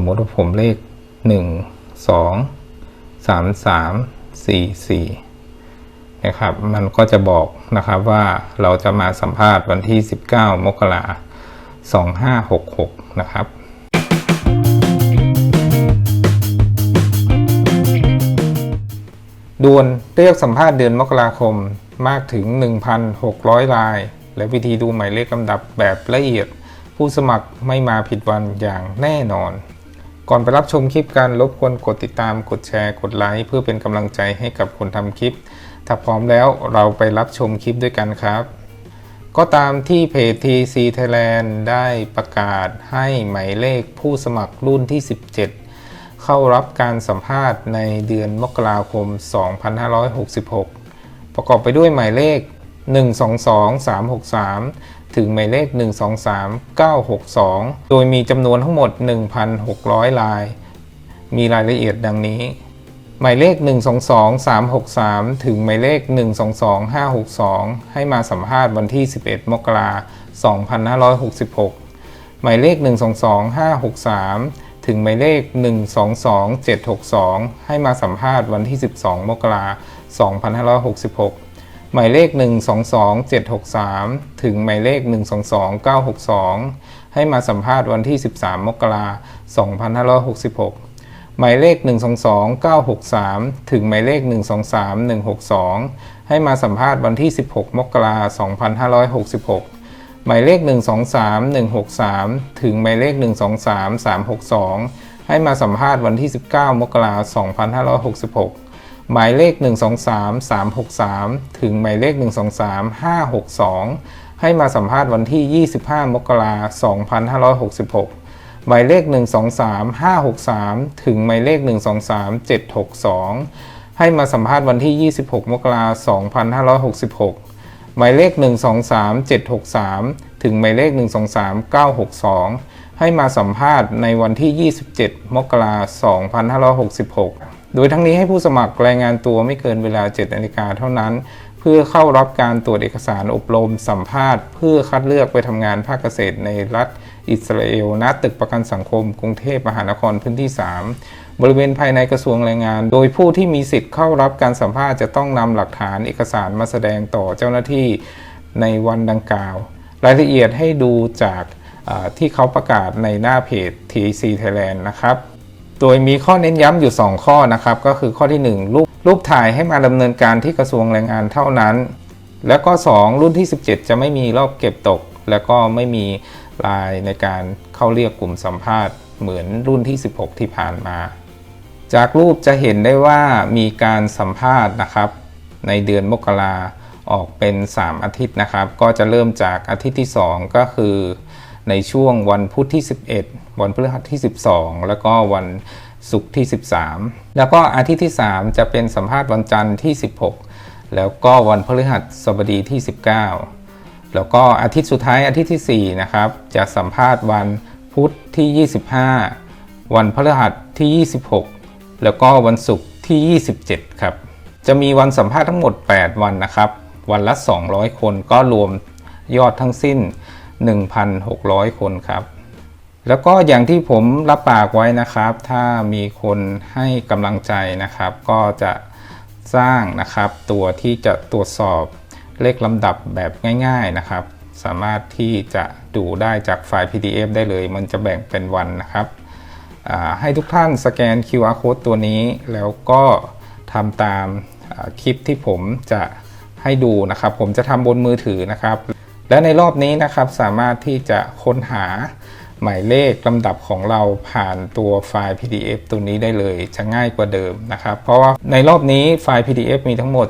มมติว่าผมเลข 1 2 3 3 4 4นะครับ มันก็จะบอกนะครับว่าเราจะมาสัมภาษณ์วันที่ 19 มกรา2566 นะครับด่วนเรียกสัมภาษณ์เดือนมกราคมมากถึง 1,600 ราย และวิธีดูหมายเลขลำดับแบบละเอียด ผู้สมัครไม่มาผิดวันอย่างแน่นอน ก่อนไปรับชมคลิปการรบกวนกดติดตามกดแชร์กดไลค์เพื่อเป็นกำลังใจให้กับคนทำคลิป ถ้าพร้อมแล้วเราไปรับชมคลิปด้วยกันครับ ก็ตามที่เพจ TC Thailand ได้ประกาศให้หมายเลขผู้สมัครรุ่นที่ 17 เข้ารับการสัมภาษณ์ในเดือนมกราคม 2566 ประกอบไปด้วยหมายเลข 122363 ถึงหมายเลข 123962 โดยมีจำนวนทั้งหมด 1,600 ลาย มีรายละเอียดดังนี้ หมายเลข 122363 ถึงหมายเลข 122562 ให้มาสัมภาษณ์วันที่ 11 มกราคม2566 หมายเลข 122563ถึงหมายเลข 122762 ให้มาสัมภาษณ์วันที่ 12 มกราคม 2566 หมายเลข 122763 ถึงหมายเลข 122962 ให้มาสัมภาษณ์วันที่ 13 มกราคม2566 หมายเลข 122963 ถึงหมายเลข 123162 ให้มาสัมภาษณ์วันที่ 16 มกราคม2566 หมายเลข 123163 ถึงหมายเลข 123362 ให้มาสัมภาษณ์วันที่ 19 มกราคม2566 หมายเลข 123363 ถึงหมายเลข 123562 ให้มาสัมภาษณ์วันที่ 25 มกราคม2566 หมายเลข 123563 ถึงหมายเลข 123762 ให้มาสัมภาษณ์วันที่ 26 มกราคม2566 หมายเลข 123763 ถึงหมายเลข 123962 ให้มาสัมภาษณ์ในวันที่ 27 มกราคม2566 โดยทั้งนี้ให้ผู้สมัครรายงานตัวไม่เกินเวลา7นาฬิกาเท่านั้น เพื่อเข้ารับการตรวจเอกสารอบรมสัมภาษณ์ เพื่อคัดเลือกไปทำงานภาคเกษตรในรัฐอิสราเอลณตึกประกันสังคม กรุงเทพมหานครพื้นที่ 3 บริเวณภายในกระทรวงแรงงาน โดยผู้ที่มีสิทธิ์เข้ารับการสัมภาษณ์จะต้องนำหลักฐานเอกสารมาแสดงต่อเจ้าหน้าที่ในวันดังกล่าว รายละเอียดให้ดูจากที่เขาประกาศในหน้าเพจ TC Thailand นะครับ โดยมีข้อเน้นย้ำอยู่ 2 ข้อนะครับ ก็คือข้อที่ 1 รูปรูปถ่ายให้มาดำเนินการที่กระทรวงแรงงานเท่านั้น แล้วก็ 2 รุ่นที่ 17 จะไม่มีรอบเก็บตก แล้วก็ไม่มีลายในการเข้าเรียกกลุ่มสัมภาษณ์เหมือนรุ่นที่ 16 ที่ผ่านมา จากรูปจะเห็นได้ว่ามีการสัมภาษณ์นะครับ ในเดือนมกราออกเป็น 3 อาทิตย์นะครับ ก็จะเริ่มจากอาทิตย์ที่ 2 ก็คือ ในช่วงวันพุธที่ 11 วันพฤหัสที่ 12 แล้วก็วันศุกร์ที่ 13 แล้วก็อาทิตย์ที่ 3 จะเป็นสัมภาษณ์วันจันทร์ที่ 16 แล้วก็วันพฤหัสบดีที่ 19 แล้วก็อาทิตย์สุดท้ายอาทิตย์ที่ 4 นะครับ จะสัมภาษณ์วันพุธที่ 25 วันพฤหัสที่ 26 แล้วก็วันศุกร์ที่ 27 ครับ จะมีวันสัมภาษณ์ทั้งหมด 8 วันนะครับ วันละ 200 คนก็รวมยอดทั้งสิ้น 1,600 คนครับ แล้วก็อย่างที่ผมรับปากไว้นะครับ ถ้ามีคนให้กำลังใจนะครับ ก็จะสร้างนะครับตัวที่จะตรวจสอบเลขลำดับแบบง่าย ๆนะครับ สามารถที่จะดูได้จากไฟล์ PDF ได้เลย มันจะแบ่งเป็นวันนะครับ ให้ทุกท่านสแกน QR code ตัวนี้ แล้วก็ทำตามคลิปที่ผมจะให้ดูนะครับ ผมจะทำบนมือถือนะครับ และในรอบนี้นะครับสามารถที่จะค้นหาหมายเลขลำดับของเราผ่านตัวไฟล์ PDF ตัวนี้ได้เลยจะง่ายกว่าเดิมนะครับ เพราะว่าในรอบนี้ไฟล์ PDF มีทั้งหมด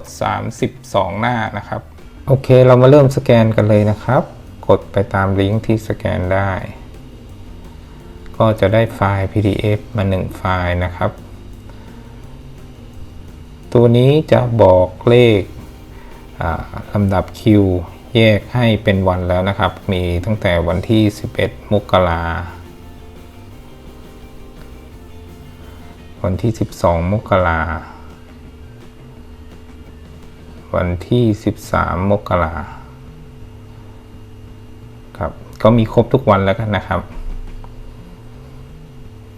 32 หน้านะครับ โอเคเรามาเริ่มสแกนกันเลยนะครับ กดไปตามลิงก์ที่สแกนได้ ก็จะได้ไฟล์ PDF มา 1 ไฟล์นะครับ ตัวนี้จะบอกเลขลำดับคิว แยกให้เป็นวันแล้วนะครับ มีตั้งแต่วันที่ 11 มกราวันที่ 12 มกราวันที่ 13 มกราครับ ก็มีครบทุกวันแล้วกันนะครับ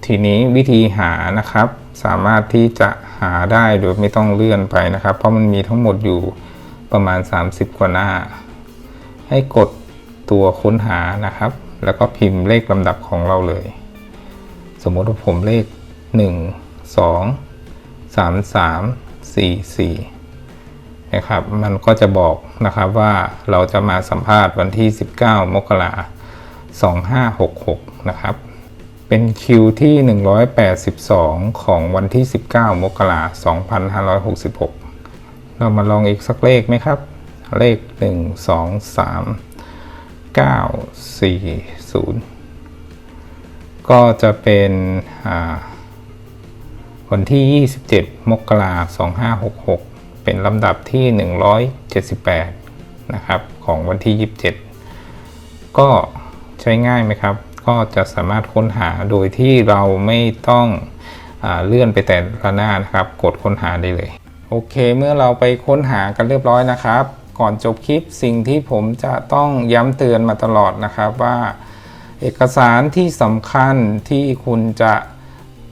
ทีนี้วิธีหานะครับ สามารถที่จะหาได้โดยไม่ต้องเลื่อนไปนะครับ เพราะมันมีทั้งหมดอยู่ประมาณ 30 กว่าหน้า ให้กดตัวค้นหานะครับ แล้วก็พิมพ์เลขลำดับของเราเลย สมมติว่าผมเลข 1 2 3 3 4 4นะครับมันก็จะบอกนะครับว่าเราจะมาสัมภาษณ์วันที่ 19 มกรา2566 นะครับ เป็นคิวที่ 182 ของวันที่ 19 มกราคม2566 เรามาลองอีกสักเลขไหมครับ เลข 1 2 3 9 4 0 ก็จะเป็นอ่าวันที่ 27 มกราคม2566 เป็นลำดับที่ 178 นะครับ ของวันที่ 27 ก็ใช้ง่ายไหมครับ ก็จะสามารถค้นหาโดยที่เราไม่ต้องอเลื่อนไปแต่ละหน้านะครับ กดค้นหาได้เลย โอเค เมื่อเราไปค้นหากันเรียบร้อยนะครับ ก่อนจบคลิปสิ่งที่ผมจะต้องย้ำเตือนมาตลอดนะครับว่า เอกสารที่สำคัญที่คุณจะ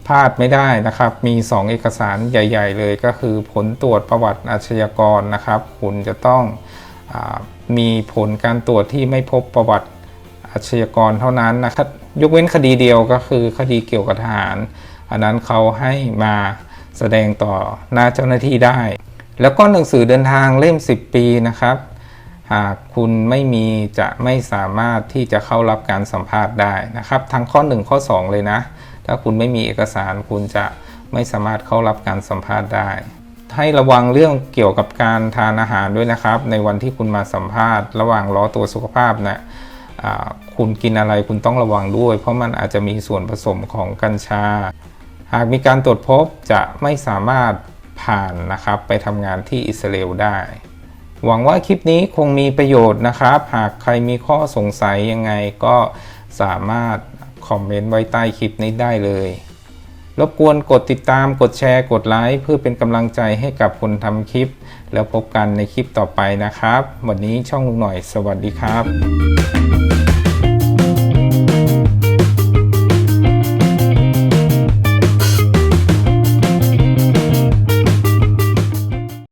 พลาดไม่ได้นะครับ มี 2 เอกสารใหญ่ ๆ เลยก็คือผลตรวจประวัติอาชญากรนะครับ คุณจะต้องอมีผลการตรวจที่ไม่พบประวัติอาชญากรเท่านั้นนะครับ ยกเว้นคดีเดียวก็คือคดีเกี่ยวกับทหาร อันนั้นเขาให้มาแสดงต่อหน้าเจ้าหน้าที่ได้ แล้วก็หนังสือเดินทางเล่ม 10 ปีนะครับ หากคุณไม่มีจะไม่สามารถที่จะเข้ารับการสัมภาษณ์ได้นะครับ ทั้งข้อ 1 ข้อ 2 เลยนะ ถ้าคุณไม่มีเอกสารคุณจะไม่สามารถเข้ารับการสัมภาษณ์ได้ ให้ระวังเรื่องเกี่ยวกับการทานอาหารด้วยนะครับ ในวันที่คุณมาสัมภาษณ์ระหว่างรอตัวสุขภาพนะอ่าคุณกินอะไรคุณต้องระวังด้วย เพราะมันอาจจะมีส่วนผสมของกัญชา หากมีการตรวจพบจะไม่สามารถ ผ่านนะครับไปทำงานที่อิสราเอลได้ หวังว่าคลิปนี้คงมีประโยชน์นะครับ หากใครมีข้อสงสัยยังไงก็สามารถคอมเมนต์ไว้ใต้คลิปนี้ได้เลย รบกวนกดติดตามกดแชร์กดไลค์เพื่อเป็นกำลังใจให้กับคนทำคลิป แล้วพบกันในคลิปต่อไปนะครับ วันนี้ช่องลุงหน่อยสวัสดีครับ